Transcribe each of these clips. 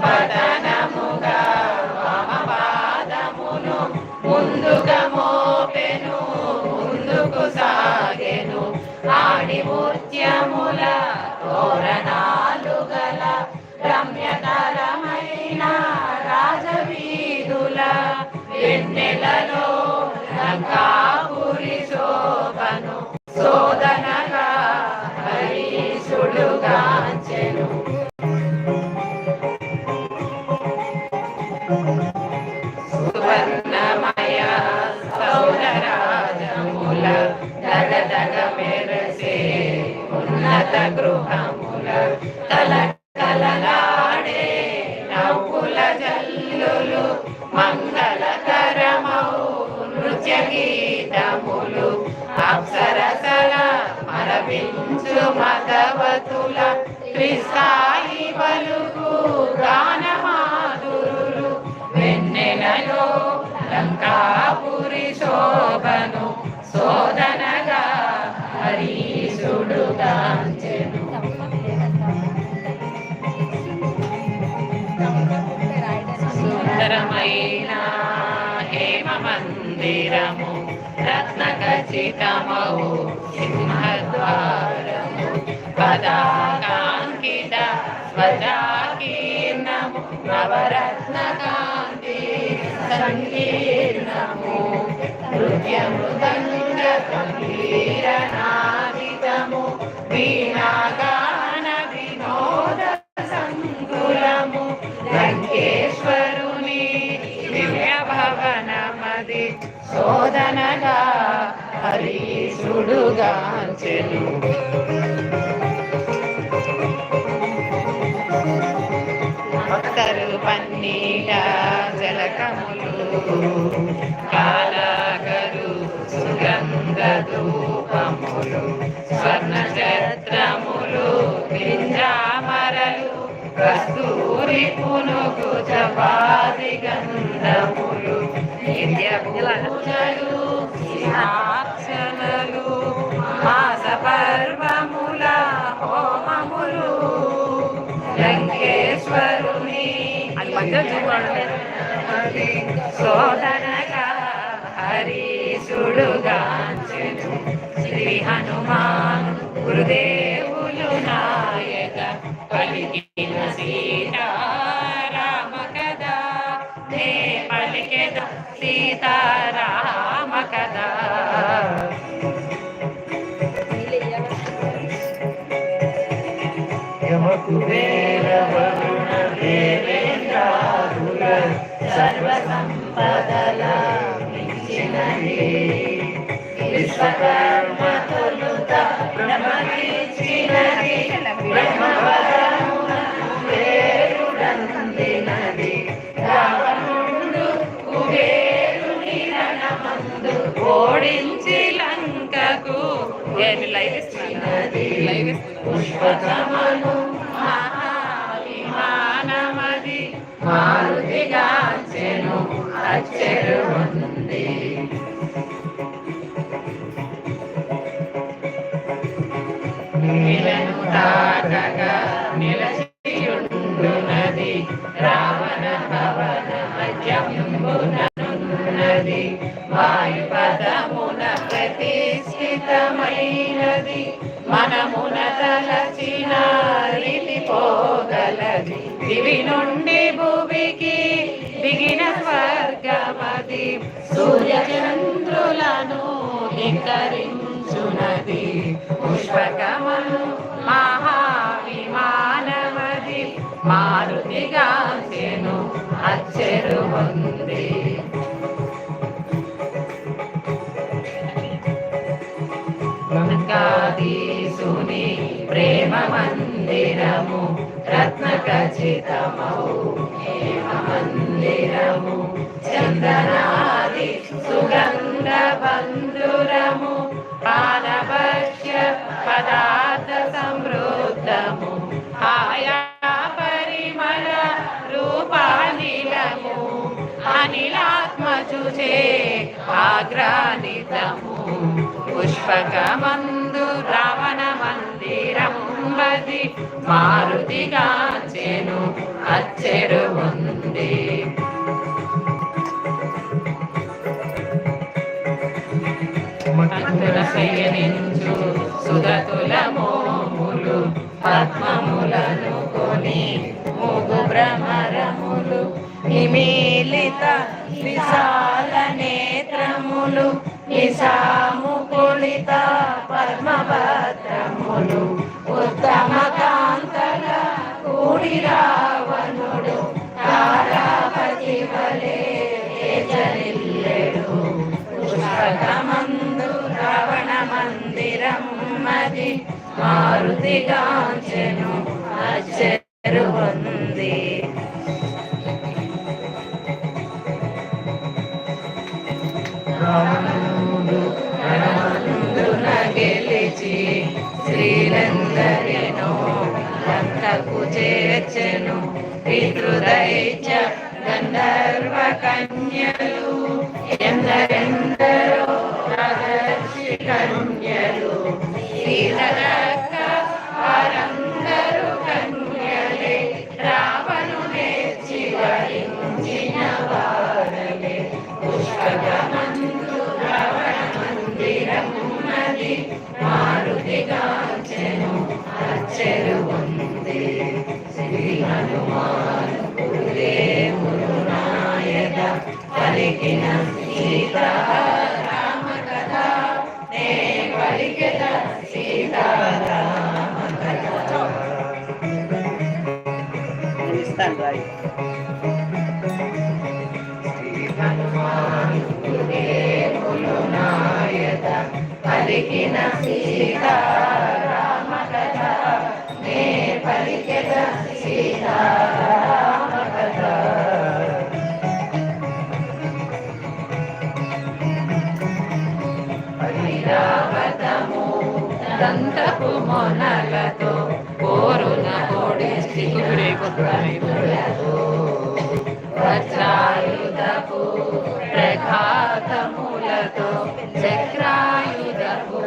Bye. గృహముల తల కలలాడే నవ్వుల జల్లులు మంగళకరమౌ నృత్య గీతములు అప్సరసల మరపించు మగవతుల త్రిసాయి బలుగు సుందరమైన హేమ మందిరము రత్న ఖచ్చితమౌ సింహద్వారము పదాకాంకిత స్వజాకీర్ణము నవరత్న కాంతి సంకీర్ణము నృత్యమృదంగ గంభీరనాదితము వీణాగాన శోధనగా హరీశుడుగాంచెను భక్తరు పన్నీట జలకములు కాలాగరు సుగంధ ధూపములు స్వర్ణ చత్రములు వింజామరలు కస్తూరి పునుగు జపాది గంధము. సాక్షనలు మాస పర్వముల హోమములు లంకేశ్వరుని శోధనగా హరీశుడుగాంచెను శ్రీ హనుమాన్ గురుదేవులు నాయక పలికిన సీతారామ కదా నే పలికెద సీతారామ కదా యమకుబేర వరుణ దేవేంద్రాదుల సర్వ సంపదల మించినది. విశ్వకర్మ తొలుత బ్రహ్మకిచ్చినది బ్రహ్మ ఓడించి లంకకు. ఏమి లైవ్ ఇస్తున్నాను లైవ్ పుష్పకమను మహావిమానమది మారుతిగాచెను అచ్చెరు ఉంది. నీలను మధ్యమునది వాయుపదమున ప్రతిష్ఠితమైనది. మనమున తలచిన పోగలది. దివి నుండి భూమికి దిగిన స్వర్గమది. సూర్యచంద్రులను ధిక్కరించునది. పుష్పకమను మహావిమానమది. మారుతిగాంచెను అచ్చెరు ఉంది లంకాదీసుని ప్రేమ మందిరము రత్న ఖచ్చితమౌ హేమ మందిరము చందనాది సుగంధ బంధురము పానభక్ష్య పదార్థ సమృద్ధము. ఆయా పరిమళ రూపానిలము అనిలాత్మచుచే ఆగ్రానితము. పుష్పకమందు రావణ మారుతిగా చేను అచ్చెరు ఉంది. భక్తుల శయనించు సుధతుల మోములు పద్మములను కొని మూగు భ్రమరములు నిమీలిత విశాల నేత్రములు నిశాముకులిత పద్మభద్రములు కూడి రావణుడు తారాపతి వలే పుష్పకమందు రావణ మందిరం మది మారుతిగాంచెను అచ్చరు ఉంది రావణుడు అందున గెలిచి శ్రీలందరినో లంకకు చేర్చెను పితృదైత్య గంధర్వ కన్యలు ఎందరెందరో రాజర్షి కన్యలు సీతరక్క పలికిన సీతారామ కథ ఇస్తాను రాయి హనుమాన్ కథ నే పలికిన దంతపు మొనలతో కోరున పొడిచి వజ్రాయుధపు ప్రఘాతములతో చక్రాయుధపు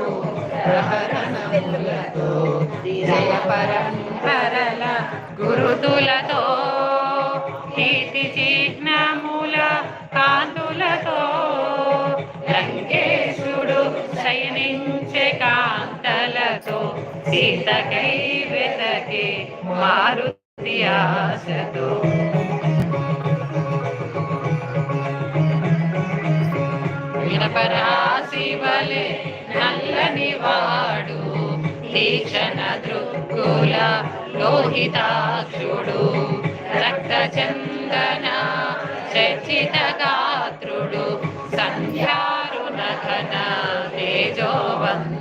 ప్రహరణములతో జయ పరంపరల గురుతులతో కీర్తి ఆశతో సీతకై వెతకే మారుతి ఆశతో. వినపరాశివలే నల్లని వాడు తీక్షణ దృక్కుల లోహితాక్షుడు. రక్త చందన చర్చిత గాత్రుడు సంధ్యారుణ ఘన తేజోవంత